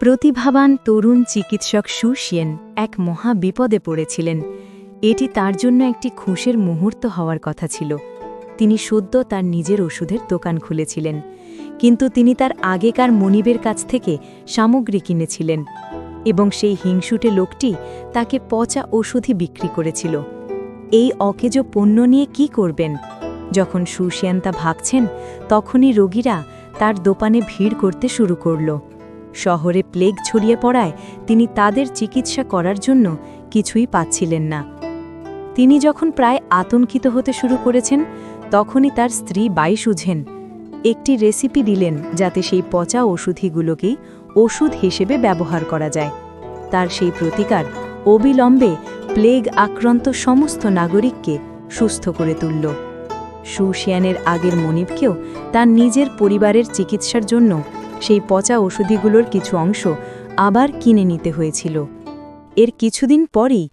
প্রতিভাবান তরুণ চিকিৎসক সুশিয়েন এক মহা বিপদে পড়েছিলেন। এটি তার জন্য একটি খুশের মুহূর্ত হওয়ার কথা ছিল। তিনি সদ্য তার নিজের ওষুধের দোকান খুলেছিলেন। কিন্তু তিনি তার আগেকার মনিবের কাছ থেকে সামগ্রী কিনেছিলেন এবং সেই হিংসুটে লোকটি তাকে পচা ওষুধই বিক্রি করেছিল। এই অকেজ পণ্য নিয়ে কি করবেন? যখন সুশিয়ান তা ভাবছেন, তখনই রোগীরা তার দোকানে ভিড় করতে শুরু করল। শহরে প্লেগ ছড়িয়ে পড়ায় তিনি তাদের চিকিৎসা করার জন্য কিছুই পাচ্ছিলেন না। তিনি যখন প্রায় আতঙ্কিত হতে শুরু করেছেন, তখনই তার স্ত্রী বাই সুঝেন একটি রেসিপি দিলেন যাতে সেই পচা ওষুধিগুলোকেই ওষুধ হিসেবে ব্যবহার করা যায়। তার সেই প্রতিকার অবিলম্বে প্লেগ আক্রান্ত সমস্ত নাগরিককে সুস্থ করে তুলল। সুশিয়ানের আগের মনিবকেও তার নিজের পরিবারের চিকিৎসার জন্য সেই পচা ওষুধিগুলোর কিছু অংশ আবার কিনে নিতে হয়েছিল। এর কিছুদিন পরেই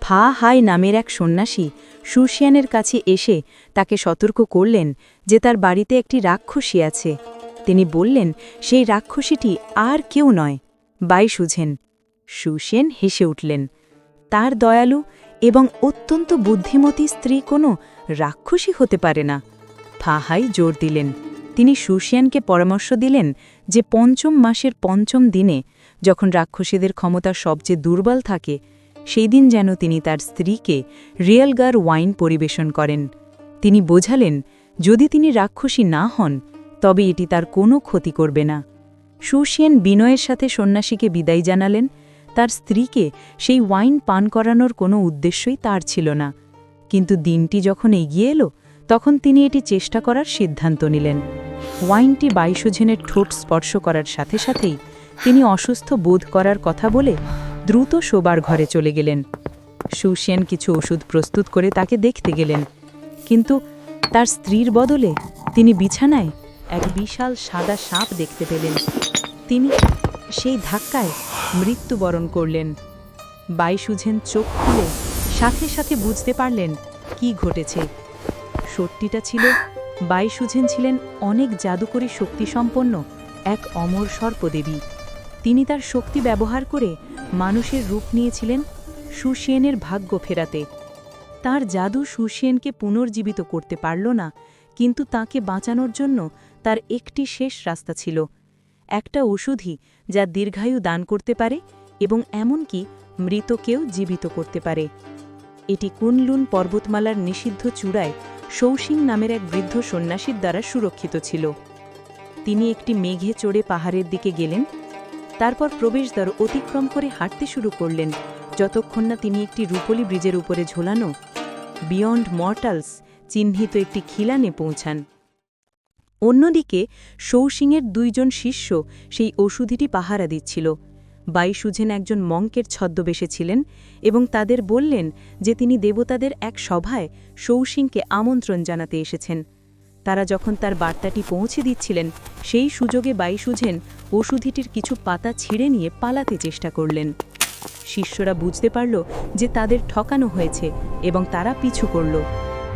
ফা হাই নামের এক সন্ন্যাসী সুশিয়ানের কাছে এসে তাকে সতর্ক করলেন যে তার বাড়িতে একটি রাক্ষসী আছে। তিনি বললেন, সেই রাক্ষসীটি আর কেউ নয়। বাই সুঝেন। সুশিয়ান হেসে উঠলেন, তার দয়ালু এবং অত্যন্ত বুদ্ধিমতী স্ত্রী কোনো রাক্ষসী হতে পারে না। ফাহাই জোর দিলেন তিনি সুশিয়ানকে পরামর্শ দিলেন যে পঞ্চম মাসের পঞ্চম দিনে যখন রাক্ষসীদের ক্ষমতা সবচেয়ে দুর্বল থাকে, সেই দিন যেন তিনি তার স্ত্রীকে রিয়েলগার ওয়াইন পরিবেশন করেন। তিনি বোঝালেন, যদি তিনি রাক্ষসী না হন, তবে এটি তার কোনো ক্ষতি করবে না। সুশিয়ান বিনয়ের সাথে সন্ন্যাসীকে বিদায় জানালেন। তার স্ত্রীকে সেই ওয়াইন পান করানোর কোনো উদ্দেশ্যই তার ছিল না। কিন্তু দিনটি যখন এগিয়ে এলো তখন তিনি এটি চেষ্টা করার সিদ্ধান্ত নিলেন। ওয়াইনটি বাইশোঝেনের ঠোঁট স্পর্শ করার সাথে সাথেই তিনি অসুস্থ বোধ করার কথা বলে দ্রুত শোবার ঘরে চলে গেলেন। সুশিয়ান কিছু ওষুধ প্রস্তুত করে তাকে দেখতে গেলেন, কিন্তু তার স্ত্রীর বদলে তিনি বিছানায় এক বিশাল সাদা সাপ দেখতে পেলেন। তিনি সেই ধাক্কায় মৃত্যুবরণ করলেন। বাইসুঝেন চোখ খুলে সাথে সাথে বুঝতে পারলেন কি ঘটেছে। সত্যিটা ছিল বাইসুঝেন ছিলেন অনেক জাদুকরী শক্তিসম্পন্ন এক অমর সর্পদেবী। তিনি তার শক্তি ব্যবহার করে মানুষের রূপ নিয়েছিলেন সুশিয়েনের ভাগ্য ফেরাতে। তার জাদু সুশিয়েনকে পুনর্জীবিত করতে পারল না, কিন্তু তাকে বাঁচানোর জন্য তার একটি শেষ রাস্তা ছিল। একটা ওষুধই যা দীর্ঘায়ু দান করতে পারে এবং এমনকি মৃতকেও জীবিত করতে পারে। এটি কুনলুন পর্বতমালার নিষিদ্ধ চূড়ায় সৌসিং নামের এক বৃদ্ধ সন্ন্যাসীর দ্বারা সুরক্ষিত ছিল। তিনি একটি মেঘে চড়ে পাহাড়ের দিকে গেলেন, তারপর প্রবেশদ্বার অতিক্রম করে হাঁটতে শুরু করলেন। যতক্ষণ না তিনি একটি রূপলি ব্রিজের উপরে ঝোলানো, বিয়ন্ড মর্টালস চিহ্নিত একটি খিলানে পৌঁছান। অন্যদিকে সৌসিংয়ের দুইজন শিষ্য সেই ওষুধিটি পাহারা দিচ্ছিল। বাইসুঝেন একজন মঙ্কের ছদ্মবেশে ছিলেন এবং তাদের বললেন যে তিনি দেবতাদের এক সভায় সৌসিংকে আমন্ত্রণ জানাতে এসেছেন। তারা যখন তার বার্তাটি পৌঁছে দিচ্ছিলেন, সেই সুযোগে বাইসুঝেন ওষুধিটির কিছু পাতা ছিঁড়ে নিয়ে পালাতে চেষ্টা করলেন। শিষ্যরা বুঝতে পারল যে তাদের ঠকানো হয়েছে এবং তারা পিছু করল।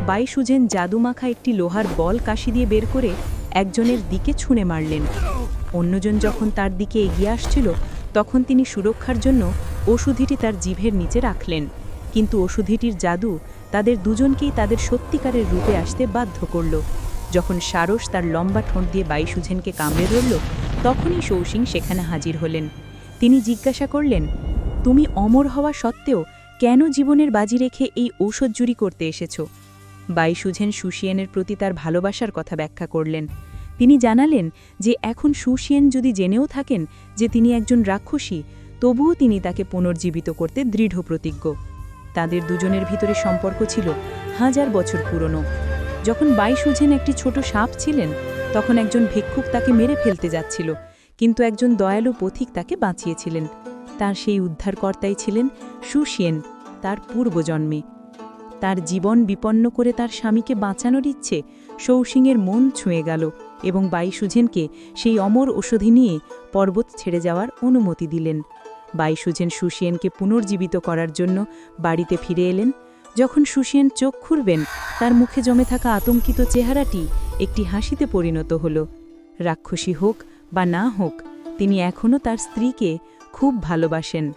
বাইসুজেন জাদুমাখা একটি লোহার বল কাশি দিয়ে বের করে একজনের দিকে ছুঁড়ে মারলেন। অন্যজন যখন তার দিকে এগিয়ে আসছিল তখন তিনি সুরক্ষার জন্য ওষুধিটি তার জিভের নিচে রাখলেন। কিন্তু ওষুধিটির জাদু তাদের দুজনকেই তাদের সত্যিকারের রূপে আসতে বাধ্য করল। যখন সারস তার লম্বা ঠোঁট দিয়ে বাইসুঝেনকে কামড়ে ধরল, তখনই সৌসিং সেখানে হাজির হলেন। তিনি জিজ্ঞাসা করলেন, তুমি অমর হওয়া সত্ত্বেও কেন জীবনের বাজি রেখে এই ঔষধ জুরি করতে এসেছ? বাইসুঝেন সুশিয়েনের প্রতি তার ভালোবাসার কথা ব্যাখ্যা করলেন। তিনি জানালেন যে এখন সুশিয়েন যদি জেনেও থাকেন যে তিনি একজন রাক্ষসী, তবুও তিনি তাকে পুনর্জীবিত করতে দৃঢ় প্রতিজ্ঞ। তাদের দুজনের ভিতরে সম্পর্ক ছিল হাজার বছর পুরনো। যখন বাইসুঝেন একটি ছোট সাপ ছিলেন, তখন একজন ভিক্ষুক তাকে মেরে ফেলতে যাচ্ছিল, কিন্তু একজন দয়ালু পথিক তাকে বাঁচিয়েছিলেন। তার সেই উদ্ধারকর্তাই ছিলেন সুশিয়েন তার পূর্বজন্মে। তার জীবন বিপন্ন করে তার স্বামীকে বাঁচানোর ইচ্ছে সৌসিংয়ের মন ছুঁয়ে গেল। এবং বাইসুঝেনকে সেই অমর ওষুধি নিয়ে পর্বত ছেড়ে যাওয়ার অনুমতি দিলেন। বাইসুঝেন সুশিয়েনকে পুনর্জীবিত করার জন্য বাড়িতে ফিরে এলেন। যখন সুশিয়েন চোখ খুলবেন, তার মুখে জমে থাকা আতঙ্কিত চেহারাটি একটি হাসিতে পরিণত হল। রাক্ষসী হোক বা না হোক, তিনি এখনও তার স্ত্রীকে খুব ভালোবাসেন।